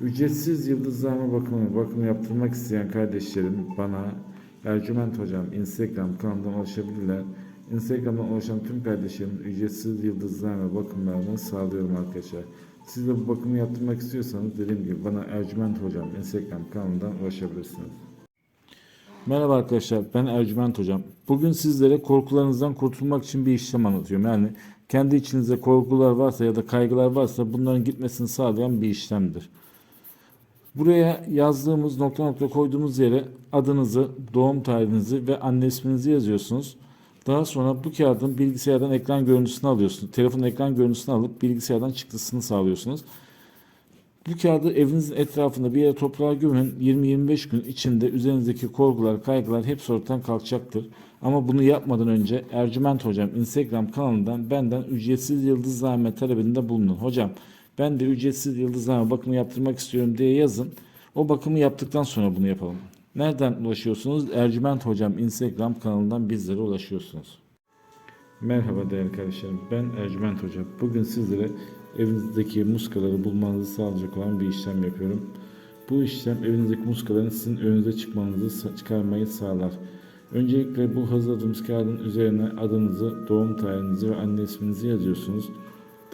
Ücretsiz yıldızlama bakımı, bakım yaptırmak isteyen kardeşlerim bana Ercüment Hocam Instagram kanalından ulaşabilirler. Instagram'dan ulaşan tüm kardeşlerim ücretsiz yıldızlama bakımlarını sağlıyorum arkadaşlar. Siz de bu bakımı yaptırmak istiyorsanız dediğim gibi bana Ercüment Hocam Instagram kanalından ulaşabilirsiniz. Merhaba arkadaşlar ben Ercüment Hocam. Bugün sizlere korkularınızdan kurtulmak için bir işlem anlatıyorum. Yani kendi içinizde korkular varsa ya da kaygılar varsa bunların gitmesini sağlayan bir işlemdir. Buraya yazdığımız nokta nokta koyduğumuz yere adınızı, doğum tarihinizi ve anne isminizi yazıyorsunuz. Daha sonra bu kağıdın bilgisayardan ekran görüntüsünü alıyorsunuz. Telefonun ekran görüntüsünü alıp bilgisayardan çıktısını sağlıyorsunuz. Bu kağıdı evinizin etrafında bir yere toprağa gömün. 20-25 gün içinde üzerinizdeki korkular, kaygılar hepsi ortadan kalkacaktır. Ama bunu yapmadan önce Ercüment Hocam Instagram kanalından benden ücretsiz yıldızlame talebinde bulunun. Hocam ben de ücretsiz yıldızlame bakımı yaptırmak istiyorum diye yazın. O bakımı yaptıktan sonra bunu yapalım. Nereden ulaşıyorsunuz? Ercüment Hocam Instagram kanalından bizlere ulaşıyorsunuz. Merhaba değerli kardeşlerim. Ben Ercüment Hoca. Bugün sizlere evinizdeki muskaları bulmanızı sağlayacak olan bir işlem yapıyorum. Bu işlem evinizdeki muskaların sizin önünüze çıkmanızı çıkarmayı sağlar. Öncelikle bu hazırladığımız kağıdın üzerine adınızı, doğum tarihinizi ve anne isminizi yazıyorsunuz.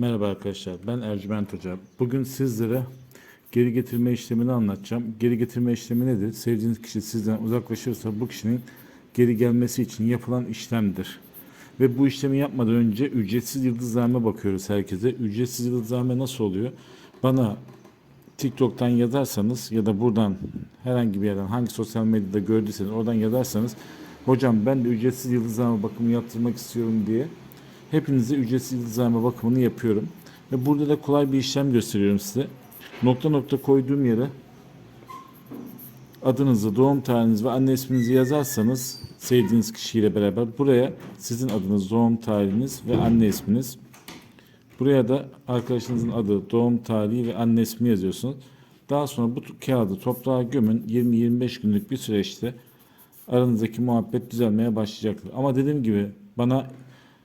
Merhaba arkadaşlar, ben Ercüment Hoca. Bugün sizlere geri getirme işlemini anlatacağım. Geri getirme işlemi nedir? Sevdiğiniz kişi sizden uzaklaşırsa bu kişinin geri gelmesi için yapılan işlemdir. Ve bu işlemi yapmadan önce ücretsiz yıldızlarına bakıyoruz herkese. Ücretsiz yıldızlarına nasıl oluyor? Bana TikTok'tan yazarsanız ya da buradan herhangi bir yerden hangi sosyal medyada gördüyseniz oradan yazarsanız hocam ben de ücretsiz yıldızlama bakımı yaptırmak istiyorum diye hepinize ücretsiz yıldızlama bakımını yapıyorum. Ve burada da kolay bir işlem gösteriyorum size. Nokta nokta koyduğum yere adınızı, doğum tarihinizi ve anne isminizi yazarsanız sevdiğiniz kişiyle beraber buraya sizin adınız, doğum tarihiniz ve anne isminiz Buraya da arkadaşınızın adı, doğum tarihi ve anne ismi yazıyorsunuz. Daha sonra bu kağıdı toprağa gömün. 20-25 günlük bir süreçte aranızdaki muhabbet düzelmeye başlayacaktır. Ama dediğim gibi bana